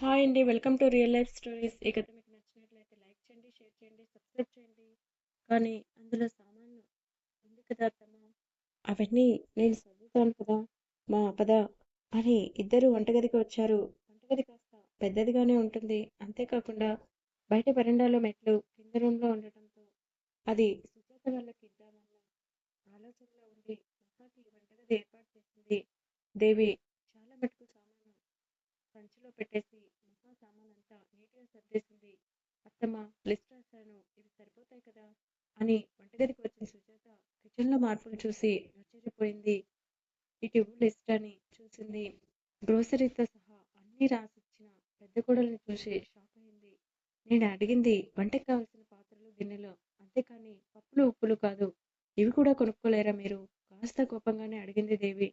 Hi అండి. Welcome to real life stories. ఈ కథ మీకు నచ్చినట్లయితే లైక్ చేయండి, షేర్ చేయండి, సబ్స్క్రైబ్ చేయండి. కానీ అందులో సామాన్లు ఉంది కదా అత్తమ్మ, అవన్నీ నేను చదువుతాను కదా, మా పద అని ఇద్దరు వంటగదికి వచ్చారు. వంటగది కాస్త పెద్దదిగానే ఉంటుంది. అంతేకాకుండా బయట వరండాలో మెట్లు కింద రూమ్లో ఉండటంతో అది సుజాత వాళ్ళకి ఇద్దామన్న ఆలోచనలో ఉండి మహాకి వంటగది ఏర్పాటు చేసింది దేవి. చాలా మటుకు సామాను సంచిలో పెట్టేసి మహా సామానంతా నీట్గా సర్దేసింది. అత్తమ్మ లిస్ట్ రాశాను ఇవి సరిపోతాయి కదా అని ఇంటికి వచ్చిన సుజాత కిచెన్లో మార్పులు చూసి ఆశ్చర్యపోయింది. ఇటు లిస్ట్ అని చూసింది. గ్రోసరీతో సహా అన్నీ రాసిచ్చిన పెద్ద కూడలను చూసి షాక్ అయింది. నేను అడిగింది వంటకి కావలసిన పాత్రలు, గిన్నెలు అంతేకాని పప్పులు, ఉప్పులు కాదు. ఇవి కూడా కొనుక్కోలేరా మీరు? కాస్త కోపంగానే అడిగింది దేవి.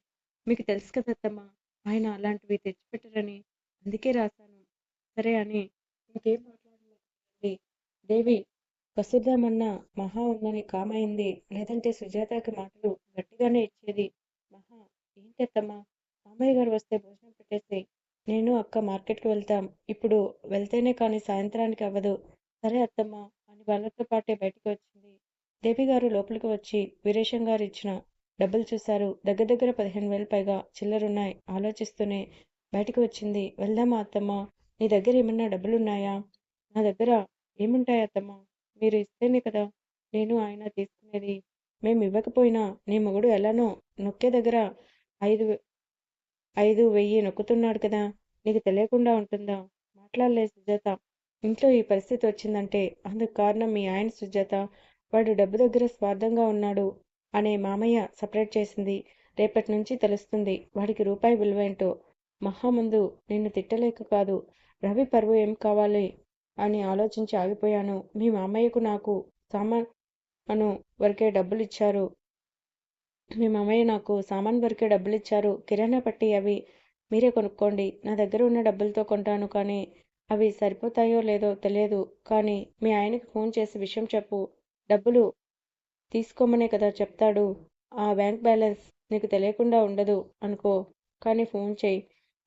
మీకు తెలుసు కదత్తమ్మ ఆయన అలాంటివి తెచ్చిపెట్టరని. అందుకే రాశాను. సరే అని ఇంకేం మాట్లాడలేదు దేవి. వసుధామన్న మహా ఉందని కామయింది. లేదంటే సుజాతకి మాటలు గట్టిగానే ఇచ్చేది. మహా ఏంటత్తమ్మా మామయ్య గారు వస్తే భోజనం పెట్టేసి నేను అక్క మార్కెట్కి వెళ్తాం. ఇప్పుడు వెళ్తేనే కానీ సాయంత్రానికి అవ్వదు. సరే అత్తమ్మా అని వాళ్ళతో పాటే బయటికి వచ్చింది. దేవి గారు లోపలికి వచ్చి వీరేశం గారు ఇచ్చిన డబ్బులు చూశారు. దగ్గర దగ్గర పదిహేను వేలు పైగా చిల్లరున్నాయి. ఆలోచిస్తూనే బయటికి వచ్చింది. వెళ్దామా అత్తమ్మ నీ దగ్గర ఏమన్నా డబ్బులున్నాయా? నా దగ్గర ఏముంటాయి అత్తమ్మ మీరు ఇస్తేనే కదా నేను ఆయన తీసుకునేది. మేము ఇవ్వకపోయినా నీ మొగుడు ఎలానో నొక్కే దగ్గర ఐదు ఐదు వెయ్యి నొక్కుతున్నాడు కదా నీకు తెలియకుండా ఉంటుందా? మాట్లాడలేదు సుజాత. ఇంట్లో ఈ పరిస్థితి వచ్చిందంటే అందుకు కారణం మీ ఆయన సుజాత. వాడు డబ్బు దగ్గర స్వార్థంగా ఉన్నాడు అనే మామయ్య సపరేట్ చేసింది. రేపటి నుంచి తెలుస్తుంది వాడికి రూపాయి విలువేంటో. మహా ముందు నిన్ను తిట్టలేక కాదు. రవి పరువు ఏం కావాలి అని ఆలోచించి ఆగిపోయాను. మీ మామయ్యకు నాకు సామాను వరకే డబ్బులు ఇచ్చారు మీ మామయ్య నాకు సామాన్ వరకే డబ్బులు ఇచ్చారు కిరాణా పట్టి అవి మీరే కొనుక్కోండి. నా దగ్గర ఉన్న డబ్బులతో కొంటాను కానీ అవి సరిపోతాయో లేదో తెలియదు. కానీ మీ ఆయనకి ఫోన్ చేసి విషయం చెప్పు. డబ్బులు తీసుకోమనే కదా చెప్తాడు. ఆ బ్యాంక్ బ్యాలెన్స్ నీకు తెలియకుండా ఉండదు అనుకో. కానీ ఫోన్ చేయి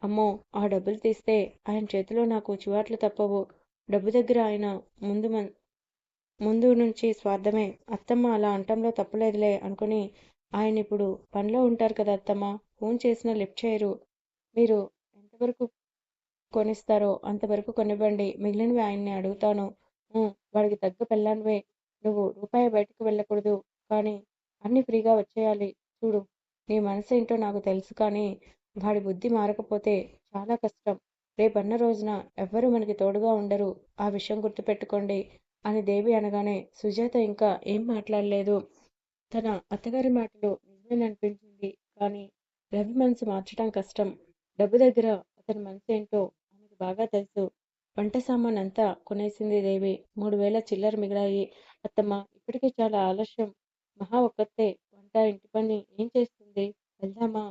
అమ్మో ఆ డబ్బులు తీస్తే ఆయన చేతిలో నాకు చివాట్లు తప్పవు. డబ్బు దగ్గర ఆయన ముందు ముందు నుంచి స్వార్థమే. అత్తమ్మ అలా అంటంలో తప్పులేదులే అనుకుని ఆయన ఇప్పుడు పనిలో ఉంటారు కదా అత్తమ్మ. ఫోన్ చేసినా లిఫ్ట్ చేయరు. మీరు ఎంతవరకు కొనిస్తారో అంతవరకు కొనివ్వండి. మిగిలినవి ఆయన్ని అడుగుతాను. వాడికి తగ్గ పెళ్ళానివే నువ్వు రూపాయి బయటకు వెళ్ళకూడదు. కానీ అన్నీ ఫ్రీగా వచ్చేయాలి. చూడు నీ మనసు ఏంటో నాకు తెలుసు కానీ వాడి బుద్ధి మారకపోతే చాలా కష్టం. రేపన్న రోజున ఎవ్వరూ మనకి తోడుగా ఉండరు. ఆ విషయం గుర్తుపెట్టుకోండి అని దేవి అనగానే సుజాత ఇంకా ఏం మాట్లాడలేదు. తన అత్తగారి మాటలు నిజమేననిపించింది. కానీ రవి మనసు మార్చటం కష్టం. డబ్బు దగ్గర అతని మనసు ఏంటో ఆమెకు బాగా తెలుసు. వంట సామాన్ అంతా కొనేసింది దేవి. మూడు వేల చిల్లర మిగిలాయి. అత్తమ్మ ఇప్పటికే చాలా ఆలస్యం. మహా ఒక్కతే వంట ఇంటి పని ఏం చేస్తుంది? వెళ్దామా?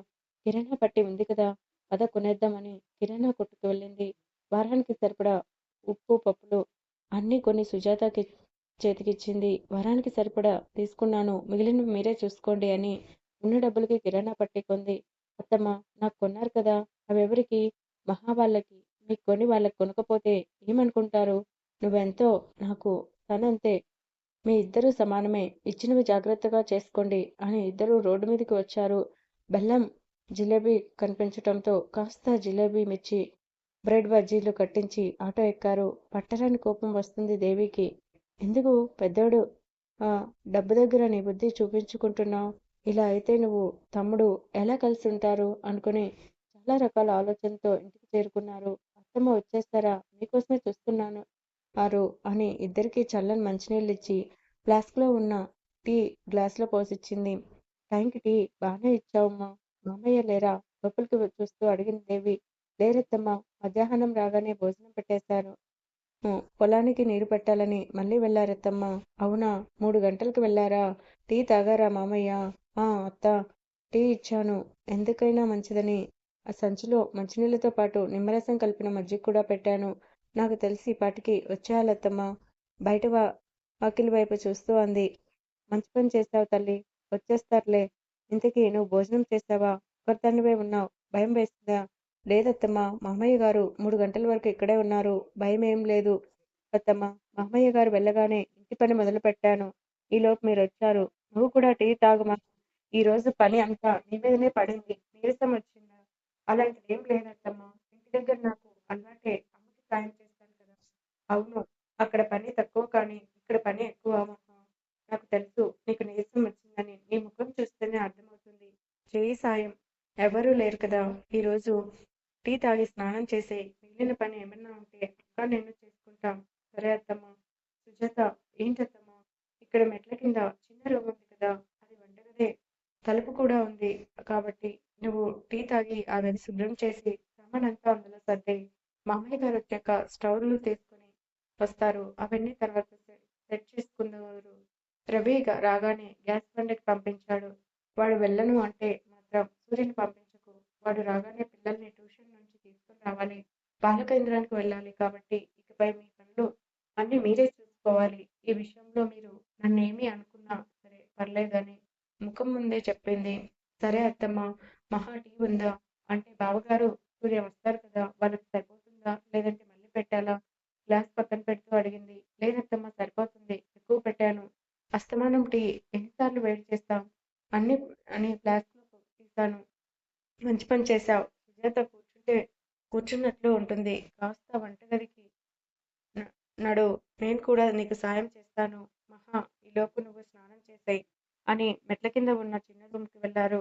కిరాణా పట్టి ఉంది కదా పద కొనేద్దామని కిరాణా కొట్టుకు వెళ్ళింది. వారానికి సరిపడా ఉప్పు, పప్పులు అన్నీ కొన్ని సుజాతకి చేతికిచ్చింది. వారానికి సరిపడా తీసుకున్నాను. మిగిలినవి మీరే చూసుకోండి అని ఉన్న డబ్బులకి కిరాణా పట్టుకుంది అత్తమ్మ నాకు కొన్నారు కదా అవెవరికి? మహా వాళ్ళకి. మీకు కొని వాళ్ళకి కొనకపోతే ఏమనుకుంటారు? నువ్వెంతో నాకు తనంతే. మీ ఇద్దరూ సమానమే. ఇచ్చినవి జాగ్రత్తగా చేసుకోండి అని ఇద్దరూ రోడ్డు మీదకి వచ్చారు. బెల్లం జిలేబీ కనిపించటంతో కాస్త జిలేబీ మిర్చి బ్రెడ్ బజ్జీలు కట్టించి ఆటో ఎక్కారు. పట్టరాని కోపం వస్తుంది దేవికి. ఎందుకు పెద్దోడు ఆ డబ్బు దగ్గర నీ బుద్ధి చూపించుకుంటున్నావు ఇలా అయితే నువ్వు తమ్ముడు ఎలా కలిసి ఉంటారు అనుకుని చాలా రకాల ఆలోచనతో ఇంటికి చేరుకున్నారు. అత్తమ్మ వచ్చేస్తారా? మీకోసమే చూస్తున్నాను ఆరు అని ఇద్దరికి చల్లని మంచినీళ్ళు ఇచ్చి ఫ్లాస్క్లో ఉన్న టీ గ్లాస్లో పోసిచ్చింది. టైంకి టీ బాగానే ఇచ్చావమ్మా. మామయ్య లేరా? లోపలికి చూస్తూ అడిగింది దేవి. లేరత్తమ్మా మధ్యాహ్నం రాగానే భోజనం పెట్టేశారు పొలానికి నీరు పెట్టాలని మళ్ళీ వెళ్ళారత్తమ్మా. అవునా? మూడు గంటలకు వెళ్ళారా? టీ తాగారా మామయ్య? ఆ అత్త టీ ఇచ్చాను. ఎందుకైనా మంచిదని ఆ సంచిలో మంచినీళ్ళతో పాటు నిమ్మరసం కలిపిన మజ్జిగ కూడా పెట్టాను. నాకు తెలిసి పాటికి వచ్చేయాలత్తమ్మా బయట వాకిలి వైపు చూస్తూ అంది. మంచి పని చేశావు తల్లి వచ్చేస్తారులే. ఇంతకీ నువ్వు భోజనం చేస్తావా? ఒక్కదానివే ఉన్నావు. భయం వేస్తుందా? లేదత్తమ్మ మామయ్య గారు మూడు గంటల వరకు ఇక్కడే ఉన్నారు. భయం ఏం లేదు. అత్తమ్మ మామయ్య గారు వెళ్ళగానే ఇంటి పని మొదలు పెట్టాను. ఈలోపు మీరు వచ్చారు. నువ్వు కూడా టీ తాగుమా? ఈ రోజు పని అంతా నీ మీదనే పడింది. నీరసం వచ్చిందా? అలాంటిది ఏం లేదత్తమ్మా. ఇంటి దగ్గర నాకు అలవాటే అమ్మకి సాయం చేస్తాను కదా. అవును అక్కడ పని తక్కువ కానీ ఇక్కడ పని ఎక్కువ. నాకు తెలుసు. నీకు నీరసం వచ్చిందని నీ ముఖం చూస్తేనే అర్థమవుతుంది. చేయి సాయం. ఎవరూ లేరు కదా. ఈరోజు టీ తాగి స్నానం చేసి మిగిలిన పని ఏమన్నా ఉంటే అక్క నేను చేసుకుంటాం. సరే అత్తమ్మ. సుజాత ఏంటత్తమ్మ ఇక్కడ మెట్ల కింద చిన్న రూమ్ ఉంది కదా. అది వంటగదే తలుపు కూడా ఉంది. కాబట్టి నువ్వు టీ తాగి ఆ గది శుభ్రం చేసి సామానంతా అందులో సర్దే మామయ్య గారు వచ్చాక స్టవ్లు తీసుకొని వస్తారు. అవన్నీ తర్వాత సెట్ చేసుకున్నారు రవి రాగానే గ్యాస్ బండకి పంపించాడు. వాడు వెళ్ళను అంటే మాత్రం సూర్యుని పంపించకు. వాడు రాగానే పిల్లల్ని ట్యూషన్ నుంచి తీసుకుని రావాలి. బాల కేంద్రానికి వెళ్ళాలి కాబట్టి ఇకపై మీ పనులు అన్ని మీరే చూసుకోవాలి. ఈ విషయంలో మీరు నన్ను ఏమీ అనుకున్నా సరే పర్లేదని ముఖం ముందే చెప్పింది. సరే అత్తమ్మ మహా టీ ఉందా? అంటే బావగారు సూర్య వస్తారు కదా వాళ్ళకి సరిపోతుందా? లేదంటే మళ్ళీ పెట్టాలా? గ్లాస్ పక్కన పెడుతూ అడిగింది. టీ ఎన్నిసార్లు వెయిట్ చేస్తాం అన్ని అని ఫ్లాస్క్ తీశాను మంచి పని చేశావు. సుజాత కూర్చుంటే కూర్చున్నట్లు ఉంటుంది. కాస్త వంటగదికి నడు. నేను కూడా నీకు సాయం చేస్తాను. మహా ఈలోపు నువ్వు స్నానం చేసాయి అని మెట్ల కింద ఉన్న చిన్న రూమ్కి వెళ్ళారు.